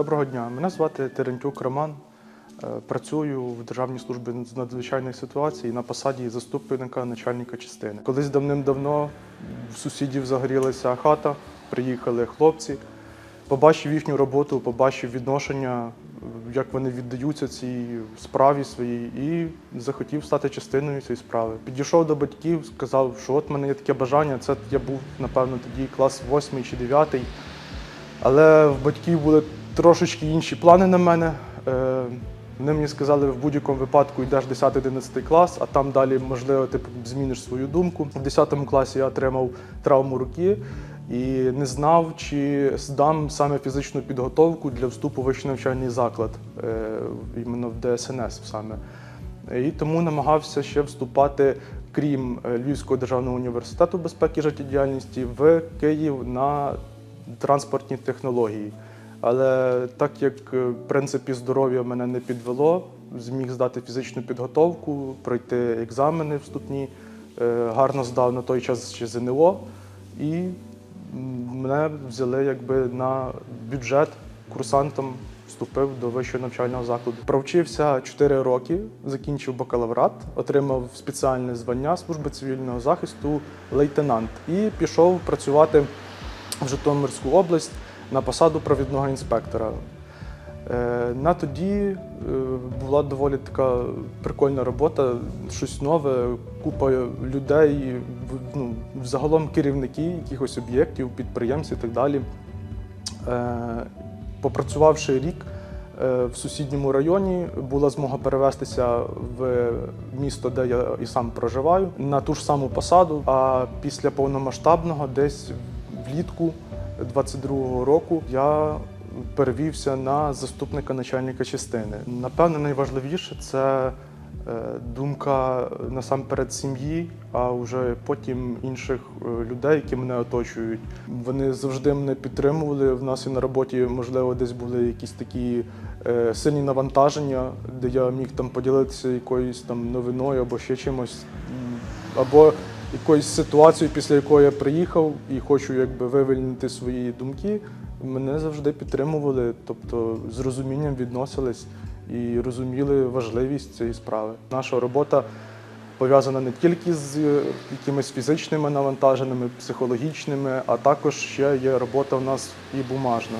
Доброго дня, мене звати Терентюк Роман. Е, Працюю в Державній службі з надзвичайних ситуацій на посаді заступника начальника частини. Колись давним-давно в сусідів загорілася хата, приїхали хлопці, побачив їхню роботу, побачив відношення, як вони віддаються цій справі своїй, і захотів стати частиною цієї справи. Підійшов до батьків, сказав, що от в мене є таке бажання. Це я був, напевно, тоді клас 8 чи 9. Але в батьків були трошечки інші плани на мене. Е, Вони мені сказали, в будь-якому випадку йдеш 10-11 клас, а там далі, можливо, ти зміниш свою думку. В 10 класі я отримав травму руки і не знав, чи здам саме фізичну підготовку для вступу в вищий навчальний заклад, е, іменно в ДСНС саме. І тому намагався ще вступати, крім е, Львівського державного університету безпеки і життєдіяльності, в Київ на транспортні технології. Але так як е, в принципі здоров'я мене не підвело, зміг здати фізичну підготовку, пройти екзамени вступні, е, гарно здав на той час ще ЗНО, і мене взяли якби на бюджет курсантом. Вступив до вищого навчального закладу. Провчився 4 роки, закінчив бакалаврат, отримав спеціальне звання служби цивільного захисту лейтенант і пішов працювати в Житомирську область на посаду провідного інспектора. Е, На тоді е, була доволі така прикольна робота, щось нове, купа людей, ну, загалом керівники якихось об'єктів, підприємств і так далі. Е, Попрацювавши рік в сусідньому районі, була змога перевестися в місто, де я і сам проживаю, на ту ж саму посаду. А після повномасштабного, десь влітку 22-го року, я перевівся на заступника начальника частини. Напевне, найважливіше це е, думка насамперед сім'ї, а вже потім інших е, людей, які мене оточують. Вони завжди мене підтримували. В нас і на роботі, можливо, десь були якісь такі е, сильні навантаження, де я міг там поділитися якоюсь там новиною або ще чимось, або якоюсь ситуацією, після якої я приїхав і хочу якби вивільнити свої думки. Мене завжди підтримували, тобто з розумінням відносились і розуміли важливість цієї справи. Наша робота пов'язана не тільки з е, якимись фізичними навантаженнями, психологічними, а також ще є робота в нас і бумажна.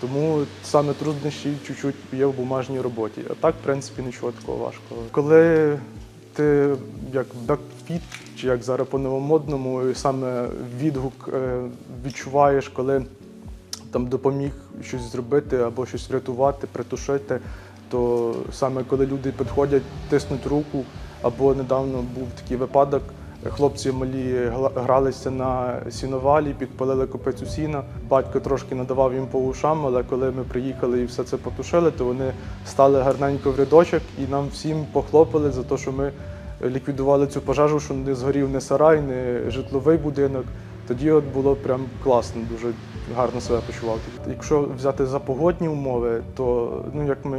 Тому саме труднощі чуть-чуть є в бумажній роботі. А так, в принципі, нічого такого важкого. Коли ти як бекфіт, чи як зараз по-новомодному, і саме відгук е, відчуваєш, коли там допоміг щось зробити або щось врятувати, притушити, то саме коли люди підходять, тиснуть руку, або недавно був такий випадок. Хлопці малі гралися на сіновалі, підпалили копицю сіна. Батько трошки надавав їм по ушам, але коли ми приїхали і все це потушили, то вони стали гарненько в рядочок і нам всім похлопали за те, що ми ліквідували цю пожежу, що не згорів не сарай, не житловий будинок. Тоді от було прям класно, дуже гарно себе почував. Якщо взяти за погодні умови, то ну як ми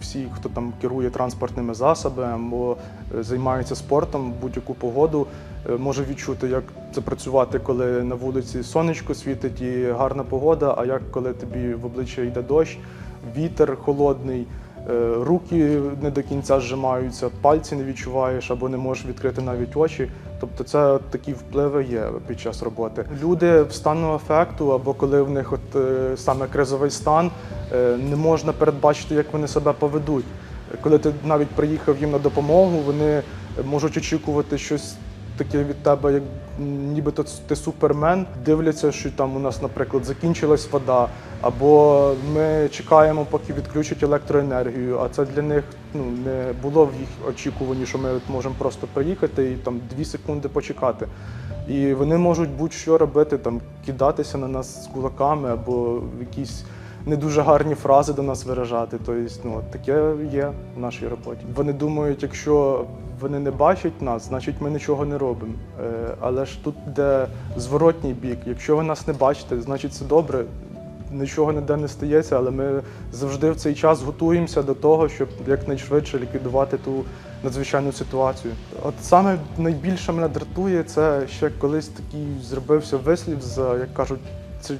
всі, хто там керує транспортними засобами або е, займається спортом будь-яку погоду, е, може відчути, як це працювати, коли на вулиці сонечко світить і гарна погода, а як коли тобі в обличчя йде дощ, вітер холодний. Е, Руки не до кінця зжимаються, пальці не відчуваєш або не можеш відкрити навіть очі. Тобто це такі впливи є під час роботи. Люди в стану афекту, або коли в них от е, саме кризовий стан, е, не можна передбачити, як вони себе поведуть. Коли ти навіть приїхав їм на допомогу, вони можуть очікувати щось таке від тебе, як нібито ти супермен. Дивляться, що там у нас, наприклад, закінчилась вода, або ми чекаємо, поки відключать електроенергію. А це для них ну не було в їх очікуванні, що ми можемо просто приїхати і там дві секунди почекати. І вони можуть будь-що робити, там кидатися на нас з кулаками або якісь не дуже гарні фрази до нас виражати. Тобто, ну таке є в нашій роботі. Вони думають, якщо вони не бачать нас, значить ми нічого не робимо. Е, Але ж тут де зворотній бік. Якщо ви нас не бачите, значить це добре. Нічого ніде не стається, але ми завжди в цей час готуємося до того, щоб якнайшвидше ліквідувати ту надзвичайну ситуацію. От саме найбільше мене дратує, це ще колись такий зробився вислів з, як кажуть,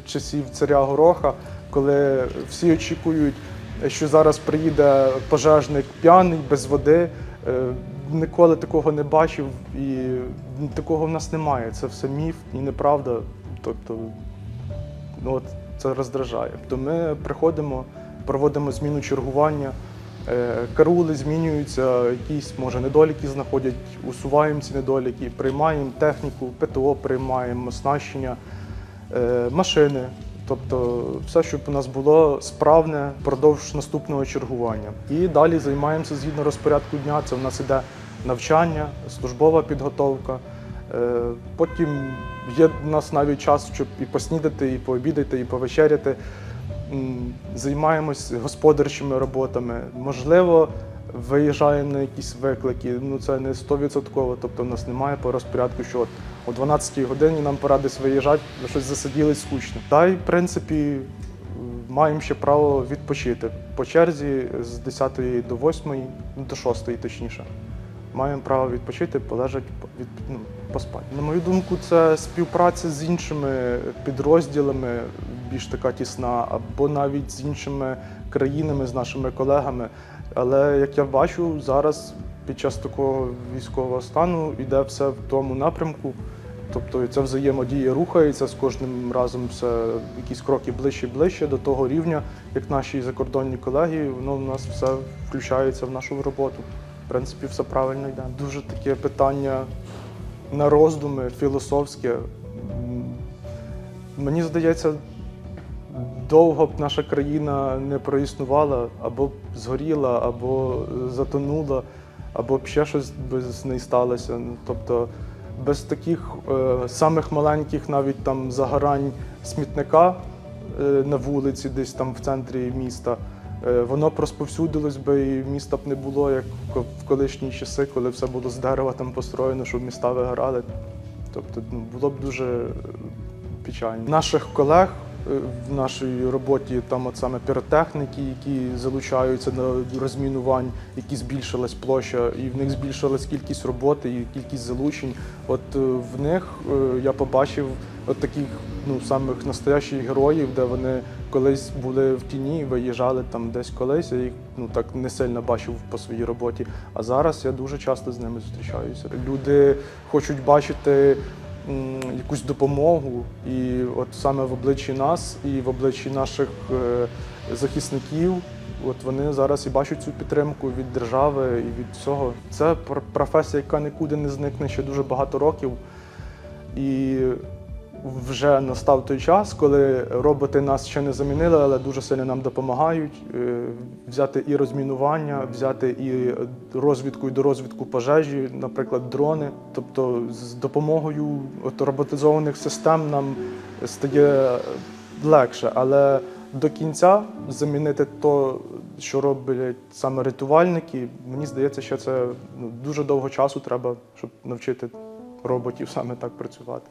часів царя Гороха, коли всі очікують, що зараз приїде пожежник п'яний, без води. Е, Ніколи такого не бачив, і такого в нас немає. Це все міф і неправда. Тобто, ну от це роздражає. То ми приходимо, проводимо зміну чергування, е, карули змінюються, якісь може недоліки знаходять, усуваємо ці недоліки, приймаємо техніку, ПТО приймаємо, оснащення, е, машини. Тобто все, щоб у нас було справне впродовж наступного чергування. І далі займаємося згідно розпорядку дня. Це в нас іде навчання, службова підготовка. Е, Потім є в нас навіть час, щоб і поснідати, і пообідати, і повечеряти. Займаємось господарчими роботами. Можливо, виїжджаємо на якісь виклики. Ну це не 100%, тобто в нас немає по розпорядку, що от о 12-й годині нам пора десь виїжджати, бо щось засиділись скучно. Та й в принципі маємо ще право відпочити по черзі з 10 до 8, ну, до 6 точніше. Маємо право відпочити, полежати, від, ну, поспати. На мою думку, це співпраця з іншими підрозділами, більш така тісна, або навіть з іншими країнами, з нашими колегами. Але як я бачу, зараз під час такого військового стану йде все в тому напрямку. Тобто ця взаємодія рухається з кожним разом все якісь кроки ближче і ближче до того рівня, як наші закордонні колеги, воно в нас все включається в нашу роботу. В принципі, все правильно йде. Дуже таке питання на роздуми, філософське. Мені здається, довго б наша країна не проіснувала, або б згоріла, або е, затонула, або б ще щось би з неї сталося. Ну, Тобто без таких е, самих маленьких навіть там загорань смітника е, на вулиці, десь там в центрі міста. е, Воно розповсюдилось би і міста б не було, як в колишні часи, коли все було з дерева там построєно, щоб міста вигорали. Тобто ну, було б дуже е, печально. Наших колег в нашій роботі там от саме піротехніки, які залучаються до розмінувань, які збільшилась площа, і в них збільшилась кількість роботи і кількість залучень. От е, в них е, я побачив от таких ну самих настоящих героїв, де вони колись були в тіні, виїжджали там десь колись. Я їх ну так не сильно бачив по своїй роботі. А зараз я дуже часто з ними зустрічаюся. Люди хочуть бачити якусь допомогу, і от саме в обличчі нас і в обличчі наших е, захисників. От вони зараз і бачать цю підтримку від держави і від всього. Це пр- професія, яка нікуди не зникне ще дуже багато років. І вже настав той час, коли роботи нас ще не замінили, але дуже сильно нам допомагають е, взяти і розмінування, взяти і розвідку і до розвідку пожежі, наприклад, дрони. Тобто з допомогою от роботизованих систем нам стає легше, але до кінця замінити то, що роблять саме рятувальники, мені здається, що це ну, дуже довго часу треба, щоб навчити роботів саме так працювати.